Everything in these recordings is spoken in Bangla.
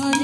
হরে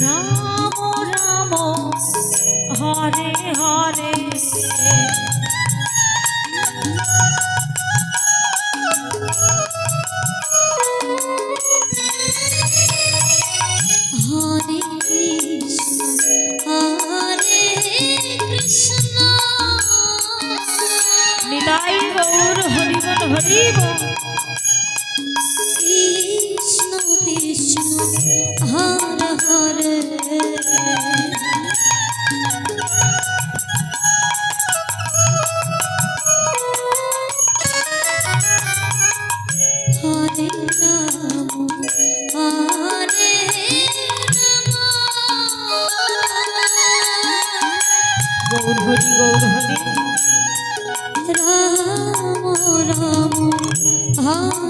রাম রাম হরে হরে হরে কৃষ্ণ হরে কৃষ্ণ নিতাই গৌর হরিবন হরিব গৌর হরি গৌর হরি রাম রাম। হর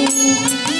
হরে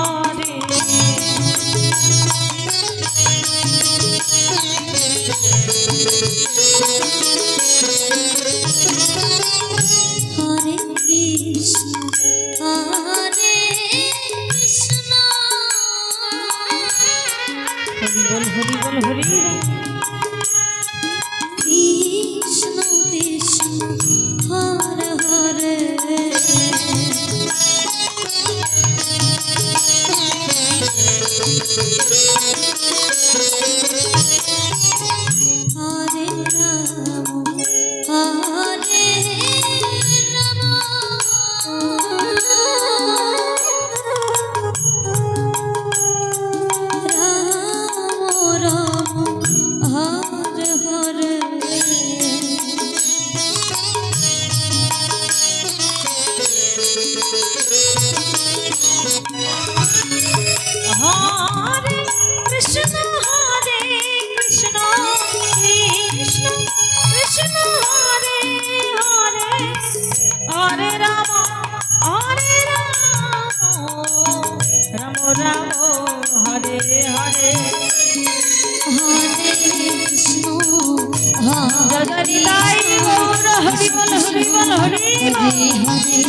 কৃষ্ণ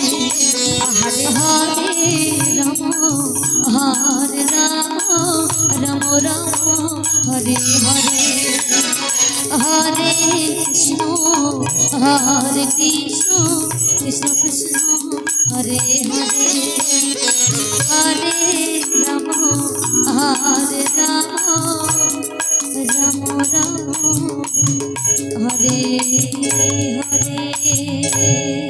হরে হরে রাম হরে রাম রাম রাম হরে হরে হরে কৃষ্ণ হরে কৃষ্ণ কৃষ্ণ কৃষ্ণ হরে হরে হরে রাম হরে রাম রাম রাম হরে হরে